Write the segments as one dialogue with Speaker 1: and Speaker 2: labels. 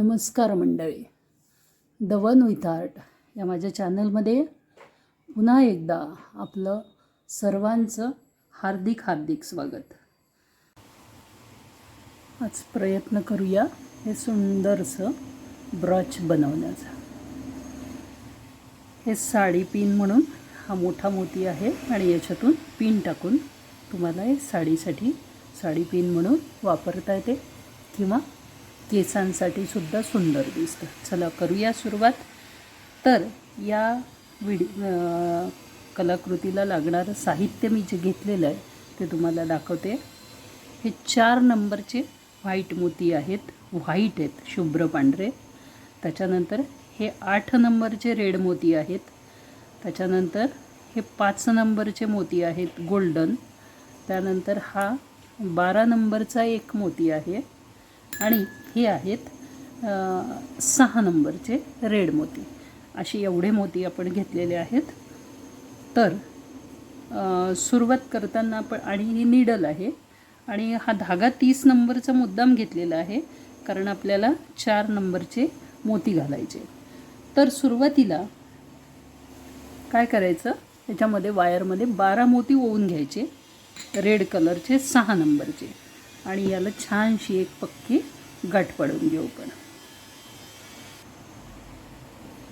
Speaker 1: नमस्कार मंडळी. The one with art या माझ्या चॅनलमध्ये पुन्हा एकदा आपलं सर्वांचं हार्दिक हार्दिक स्वागत. आज प्रयत्न करूया हे सुंदरसं ब्रॉच बनवण्याचा. हे साडी पिन म्हणून हा मोठा मोती आहे आणि याच्यातून पिन टाकून तुम्हाला हे साडीसाठी साडी पिन म्हणून वापरता येते किंवा केसांसाठी सुद्धा सुंदर दिसतं. चला करूया सुरुवात. तर या विड कलाकृतीला लागणारं साहित्य मी जे घेतलेलं आहे ते तुम्हाला दाखवते. हे चार नंबरचे व्हाईट मोती आहेत. व्हाईट आहेत शुभ्र पांढरे. त्याच्यानंतर हे आठ नंबरचे रेड मोती आहेत. त्याच्यानंतर हे पाच नंबरचे मोती आहेत गोल्डन. त्यानंतर हा बारा नंबरचा एक मोती आहे. आणि हे आहेत सहा नंबरचे रेड मोती. असे एवढे मोती आपण घेतलेले आहेत. तर सुरुवात करताना आपण आणि ही निडल आहे आणि हा धागा तीस नंबरचा मुद्दाम घेतलेला आहे कारण आपल्याला चार नंबरचे मोती घालायचे. तर सुरुवातीला काय करायचं? त्याच्यामध्ये वायरमध्ये बारा मोती ओवून घ्यायचे. रेड कलरचे सहा नंबरचे. आणि याला छानशी एक पक्की गाठ पाडून घेऊ पण.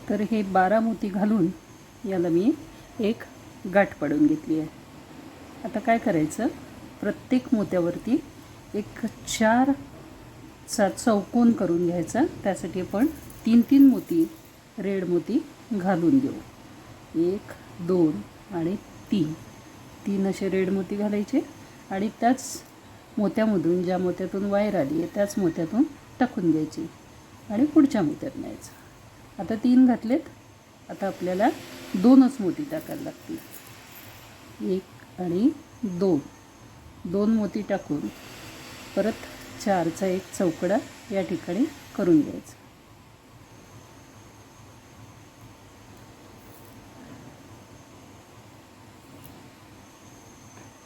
Speaker 1: तर हे बारा मोती घालून याला मी एक गाठ पाडून घेतली आहे. आता काय करायचं? प्रत्येक मोत्यावरती एक चार चा चौकोन करून घ्यायचा. त्यासाठी आपण तीन तीन मोती रेड मोती घालून घेऊ. एक दोन आणि तीन. तीन असे रेड मोती घालायचे आणि त्याच मोत्यामधून ज्या मोत्यातून वायर आली आहे त्याच मोत्यातून टाकून घ्यायची आणि पुढच्या मोत्यात न्यायचं. आता तीन घातलेत. आता आपल्याला दोनच मोती टाकायला लागतील. एक आणि दोन. दोन मोती टाकून परत चारचा एक चौकडा या ठिकाणी करून घ्यायचा.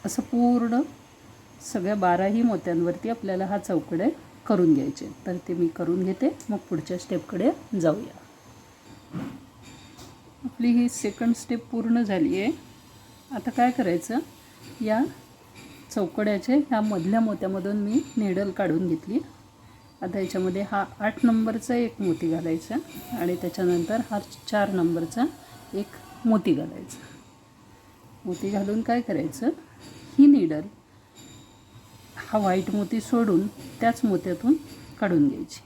Speaker 1: असं पूर्ण सगळ्या बाराही मोत्यांवरती आपल्याला हा चौकडे करून घ्यायचे. तर ते मी करून घेते. मग पुढच्या स्टेपकडे जाऊया. आपली ही सेकंड स्टेप पूर्ण झाली आहे आता काय करायचं? या चौकड्याचे ह्या मधल्या मोत्यामधून मी नेडल काढून घेतली. आता याच्यामध्ये हा आठ नंबरचा एक मोती घालायचा आणि त्याच्यानंतर हा चार नंबरचा एक मोती घालायचा. मोती घालून काय करायचं? ही निडल हा व्हाईट मोती सोडून त्याच मोत्यातून काढून घ्यायची.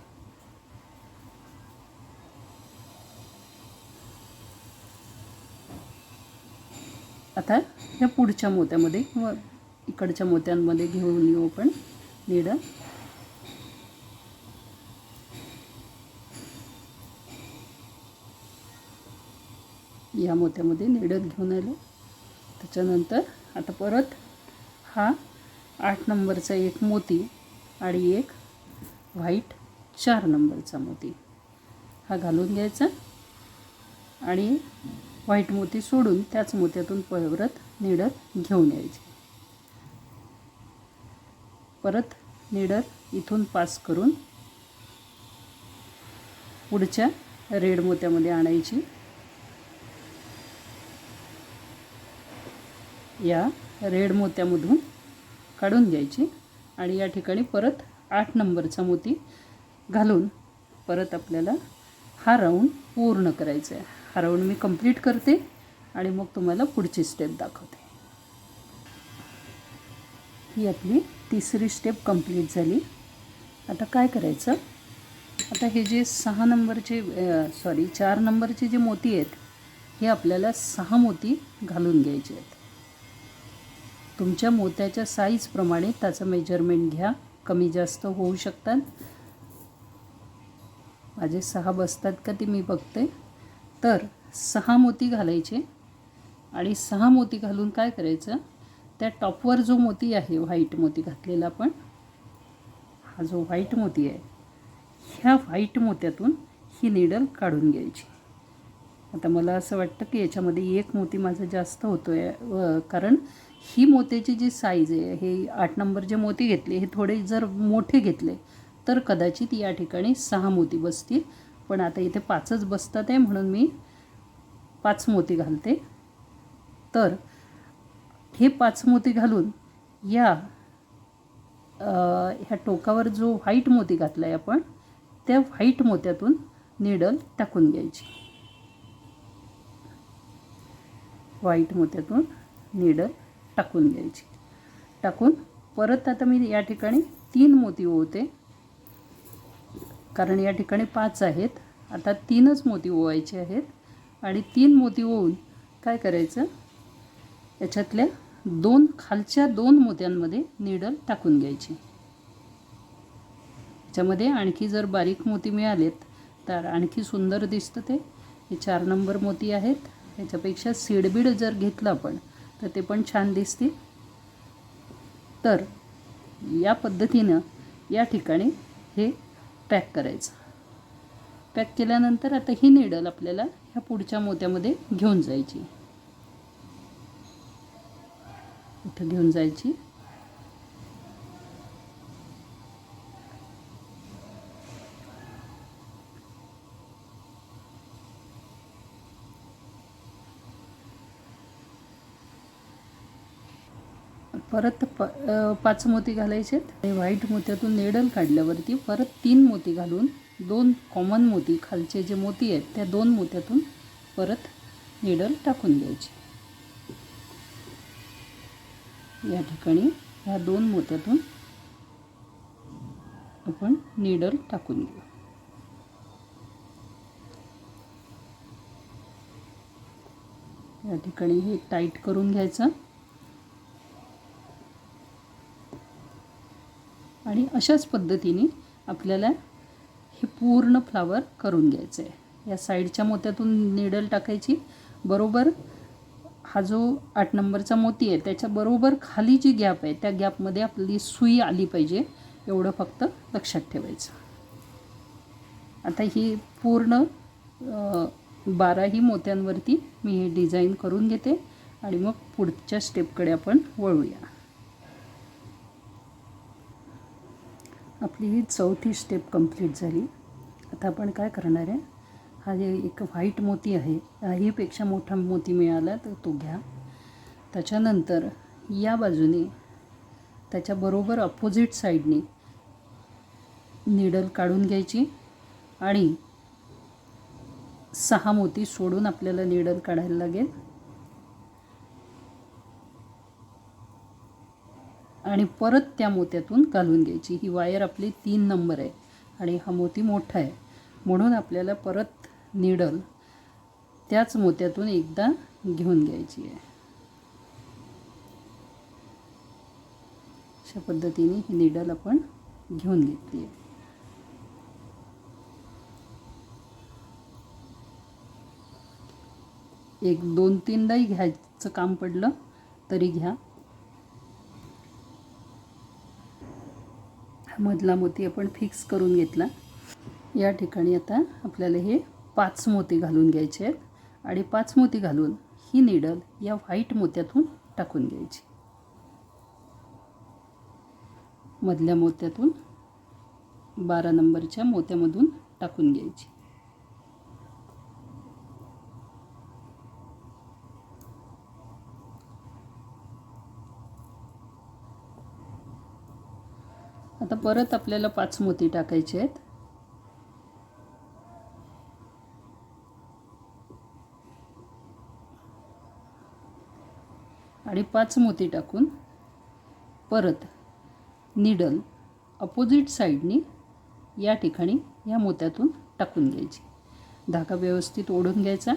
Speaker 1: आता ह्या पुढच्या मोत्यामध्ये किंवा इकडच्या मोत्यांमध्ये घेऊन येऊ आपण निडल या मोत्यामध्ये निडत घेऊन आलो. त्याच्यानंतर आता परत हा आठ नंबरचा एक मोती आणि एक व्हाईट चार नंबरचा मोती. हा घालून घ्यायचा आणि व्हाईट मोती सोडून त्याच मोत्यातून परत निडर घेऊन यायची. परत निडर इथून पास करून पुढच्या रेड मोत्यामध्ये आणायची. या रेड मोत्यामधून काढून घ्यायची आणि या ठिकाणी परत आठ नंबरचा मोती घालून परत आपल्याला हा राऊंड पूर्ण करायचा आहे. हा राऊंड मी कंप्लीट करते आणि मग तुम्हाला पुढची स्टेप दाखवते. ही आपली तिसरी स्टेप कंप्लीट झाली. आता काय करायचं? आता हे जे सहा नंबरचे सॉरी चार नंबरचे जे मोती आहेत हे आपल्याला सहा मोती घालून घ्यायचे आहेत. तुमच्या मोत्याच्या साईजप्रमाणे त्याचं मेजरमेंट घ्या. कमी जास्त होऊ शकतात. माझे सहा बसतात का ते मी बघते. तर सहा मोती घालायचे. आणि सहा मोती घालून काय करायचं? त्या टॉपवर जो मोती आहे व्हाईट मोती घातलेला आपण हा जो व्हाईट मोती आहे ह्या व्हाईट मोत्यातून ही निडल काढून घ्यायची. आता मला असं वाटतं की याच्यामध्ये एक मोती माझा जास्त होतो आहे कारण ही मोत्याची जी साईज आहे हे आठ नंबर जे मोती घेतले हे थोडे जर मोठे घेतले तर कदाचित या ठिकाणी सहा मोती बसतील. पण आता इथे पाचच बसतात आहे म्हणून मी पाच मोती घालते. तर हे पाच मोती घालून या ह्या टोकावर जो व्हाईट मोती घातला आहे आपण त्या व्हाईट मोत्यातून निडल टाकून घ्यायची. व्हाईट मोत्यातून निडल टाकून घ्यायची. टाकून परत आता मी या ठिकाणी तीन मोती ओवते. कारण या ठिकाणी पाच आहेत. आता तीनच मोती ओवायचे आहेत. आणि तीन मोती ओवून काय करायचं? याच्यातल्या दोन खालच्या दोन मोत्यांमध्ये निडल टाकून घ्यायची. याच्यामध्ये आणखी जर बारीक मोती मिळालेत तर आणखी सुंदर दिसतं ते. हे चार नंबर मोती आहेत. याच्यापेक्षा सीडबीड जर घेतलं आपण तर ते पण छान दिसतील. तर या पद्धतीनं या ठिकाणी हे पॅक करायचं. पॅक केल्यानंतर आता ही निडल आपल्याला ह्या पुढच्या मोत्यामध्ये घेऊन जायची. इथं घेऊन जायची. परत प पाच मोती घालायचे आणि व्हाईट मोत्यातून नेडल काढल्यावरती परत तीन मोती घालून दोन कॉमन मोती खालचे जे मोती आहेत त्या दोन मोत्यातून परत नेडल टाकून द्यायची या ठिकाणी ह्या दोन मोत्यातून आपण निडल टाकून घेऊ. या ठिकाणी हे टाईट करून घ्यायचं. आणि अशाच पद्धतीने आपल्याला हे पूर्ण फ्लावर करून घ्यायचं आहे. या साईडच्या मोत्यातून निडल टाकायची. बरोबर हा जो आठ नंबरचा मोती आहे त्याच्या बरोबर खाली जी गॅप आहे त्या गॅपमध्ये आपली सुई आली पाहिजे एवढं फक्त लक्षात ठेवायचं. आता ही पूर्ण बाराही मोत्यांवरती मी हे डिझाईन करून घेते आणि मग पुढच्या स्टेपकडे आपण वळूया. आपली ही चौथी स्टेप कंप्लीट झाली. आता आपण काय करणार आहे? हा जे एक व्हाईट मोती आहे त्याहीपेक्षा मोठा मोती मिळाला तर तो घ्या. त्याच्यानंतर या बाजूने त्याच्याबरोबर अपोजिट साईडने निडल काढून घ्यायची आणि सहा मोती सोडून आपल्याला निडल काढायला लागेल. आणि परत त्या मोत्यातून घालून घ्यायची. ही वायर आपली तीन नंबर आहे आणि हा मोती मोठा आहे. म्हणून आपल्याला परत निडल त्याच मोत्यातून एकदा घेऊन घ्यायची आहे. अशा पद्धतीने ही निडल आपण घेऊन घेतली आहे. एक दोन तीनदाही घ्यायचं काम पडलं तरी घ्या. मधला मोती आपण फिक्स करून घेतला. या ठिकाणी आता आपल्याला हे पाच मोती घालून घ्यायचे आहेत. आणि पाच मोती घालून ही निडल या व्हाईट मोत्यातून टाकून घ्यायची. मधल्या मोत्यातून बारा नंबरच्या मोत्यामधून टाकून घ्यायची. आता परत आपल्याला पाच मोती टाकायचे आहेत. आणि पाच मोती टाकून परत निडल अपोजिट साईडनी या ठिकाणी या मोत्यातून टाकून घ्यायची. धागा व्यवस्थित ओढून घ्यायचा.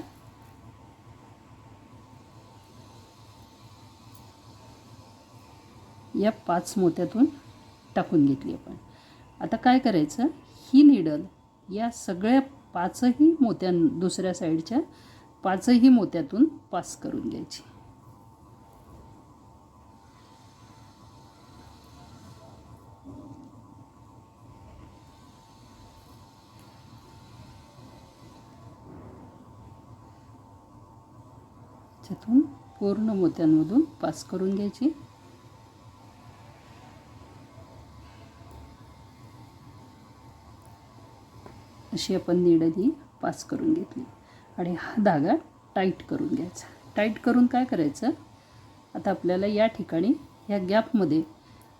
Speaker 1: या पाच मोत्यातून टाकून घेतली आपण. आता काय करायचं? ही निडल या सगळ्या पाचही मोत्यां दुसऱ्या साईडच्या पाचही मोत्यातून पास करून घ्यायची. त्यातून पूर्ण मोत्यांमधून पास करून घ्यायची. अशी आपण निडल पास करून घेतली. आणि हा धागा टाईट करून घ्यायचा. टाईट करून काय करायचं? आता आपल्याला या ठिकाणी ह्या गॅपमध्ये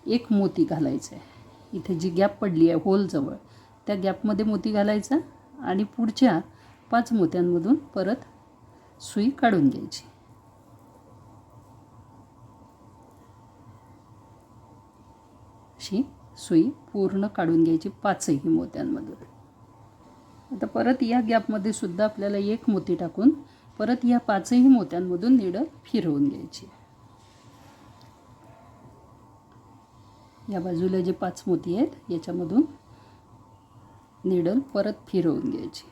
Speaker 1: एक मोती घालायचं आहे इथे जी गॅप पडली आहे होलजवळ त्या गॅपमध्ये मोती घालायचा आणि पुढच्या पाच मोत्यांमधून परत सुई काढून घ्यायची. अशी सुई पूर्ण काढून घ्यायची पाचही मोत्यांमधून. आता परत या गॅपमध्ये सुद्धा आपल्याला एक मोती टाकून परत या पाचही मोत्यांमधून निडल फिरवून घ्यायची. या बाजूला जे पाच मोती आहेत याच्यामधून निडल परत फिरवून घ्यायची.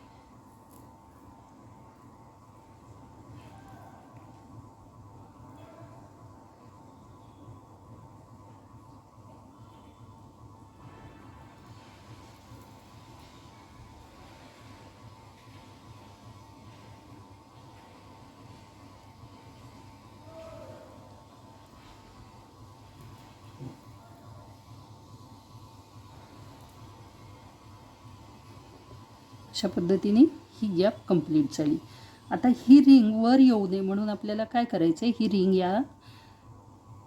Speaker 1: अशा पद्धतीने ही गॅप कंप्लीट झाली. आता ही रिंग वर येऊ नये म्हणून आपल्याला काय करायचं आहे ही रिंग या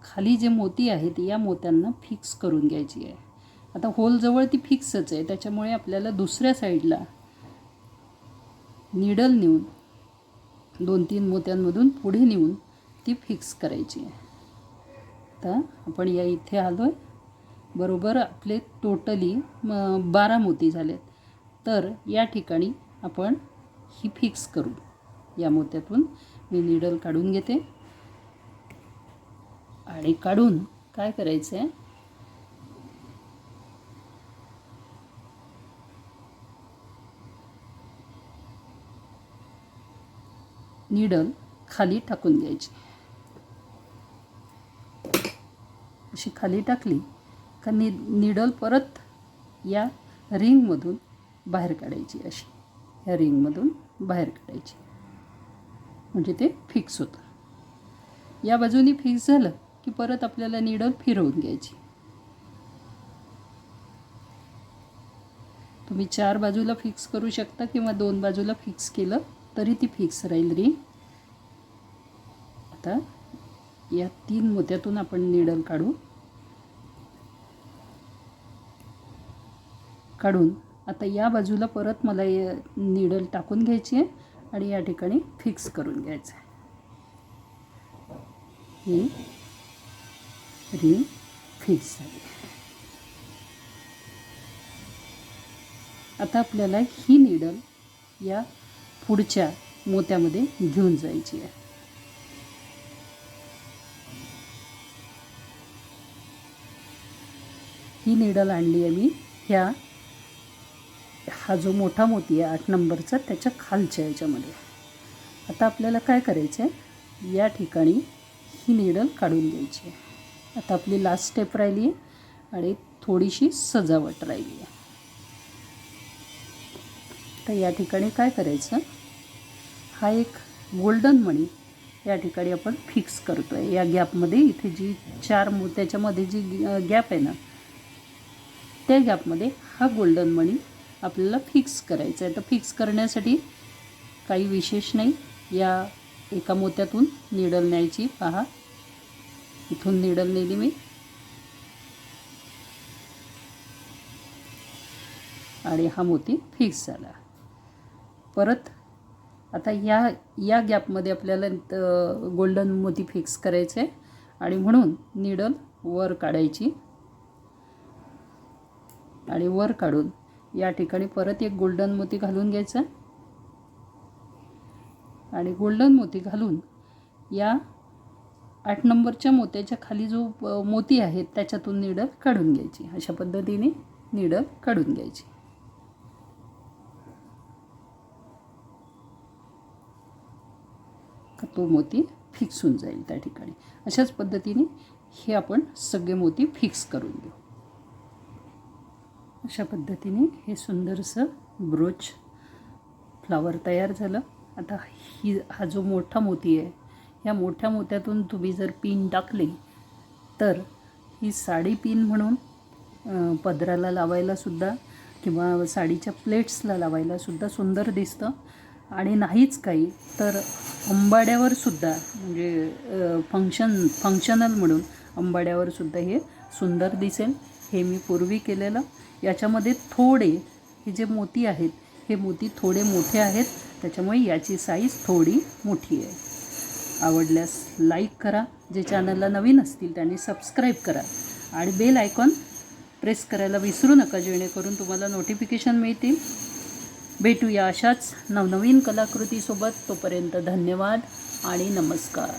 Speaker 1: खाली जे मोती आहेत या मोत्यांना फिक्स करून घ्यायची आहे. आता होलजवळ ती फिक्सच आहे. त्याच्यामुळे आपल्याला दुसऱ्या साईडला निडल नेऊन दोन तीन मोत्यांमधून पुढे नेऊन ती फिक्स करायची आहे. आता आपण या इथे आलो आहे बरोबर आपले टोटली म बारा मोती झालेत. तर या ठिकाणी आपण ही फिक्स करू. या मोत्यातून मी निडल काढून घेते. आणि काढून काय करायचं आहे निडल खाली टाकून द्यायची अशी खाली टाकली का नि निडल परत या रिंगमधून बाहेर काढायची अशी. या रिंगमधून बाहेर काढायची. म्हणजे ते फिक्स होतं. या बाजूनी फिक्स झालं की परत आपल्याला निडल फिरवून घ्यायची. तुम्ही चार बाजूला फिक्स करू शकता किंवा दोन बाजूला फिक्स केलं तरी ती फिक्स राहील रिंग आता या तीन मोत्यातून आपण निडल काढू. काढून आता या बाजूला परत मला या निडल टाकून घ्यायची आहे आणि या ठिकाणी फिक्स करून घ्यायचं आहे. ही रिंग फिक्स झाली. आता आपल्याला ही निडल या पुढच्या मोत्यामध्ये घेऊन जायची आहे. ही निडल आणली आहे मी. ह्या हा जो मोठा मोती आहे आठ नंबरचा त्याच्या खालच्या याच्यामध्ये आता आपल्याला काय करायचं आहे या ठिकाणी ही निडल काढून घ्यायची आहे. आता आपली लास्ट स्टेप राहिली आहे आणि थोडीशी सजावट राहिली आहे. तर या ठिकाणी काय करायचं? हा एक गोल्डन मणी या ठिकाणी आपण फिक्स करतो आहे या गॅपमध्ये इथे जी चार मो त्याच्यामध्ये जी गॅप आहे ना त्या गॅपमध्ये हा गोल्डन मणी आपल्याला फिक्स करायचं आहे तर फिक्स करण्यासाठी काही विशेष नाही. या एका मोत्यातून निडल न्यायची. पहा. इथून निडल नेली मी. आणि हा मोती फिक्स झाला. परत आता या या गॅपमध्ये आपल्याला गोल्डन मोती फिक्स करायचे आहे आणि म्हणून निडल वर काढायची. आणि वर काढून या ठिकाणी परत एक गोल्डन मोती घालून घ्यायचा. आणि गोल्डन मोती घालून या आठ नंबरच्या मोत्याच्या खाली जो मोती आहे त्याच्यातून निडल काढून घ्यायची. अशा पद्धतीने निडल काढून घ्यायची. तो मोती फिक्स होऊन जाईल त्या ठिकाणी. अशाच पद्धतीने हे आपण सगळे मोती फिक्स करून घेऊ. अशा पद्धतीने हे सुंदरसं ब्रोच फ्लावर तयार झालं. आता ही हा जो मोठा मोती आहे या मोठ्या मोत्यातून तुम्ही जर पिन टाकले तर ही साडी पिन म्हणून पदराला लावायलासुद्धा किंवा साडीच्या प्लेट्सला लावायलासुद्धा सुंदर दिसतं. आणि नाहीच काही तर अंबाड्यावरसुद्धा म्हणजे फंक्शन फंक्शनल म्हणून अंबाड्यावरसुद्धा हे सुंदर दिसेल. हे मी पूर्वी केलेलं. याच्यामध्ये थोडे हे जे मोती आहेत हे मोती थोडे मोठे आहेत. त्याच्यामुळे याची साईज थोडी मोठी आहे. आवडल्यास लाईक करा. जे चॅनलला नवीन असतील त्यांनी सबस्क्राईब करा. आणि बेल आयकॉन प्रेस करायला विसरू नका. जेणेकरून तुम्हाला नोटिफिकेशन मिळतील. भेटूया अशाच नवनवीन कलाकृतीसोबत. तोपर्यंत धन्यवाद आणि नमस्कार.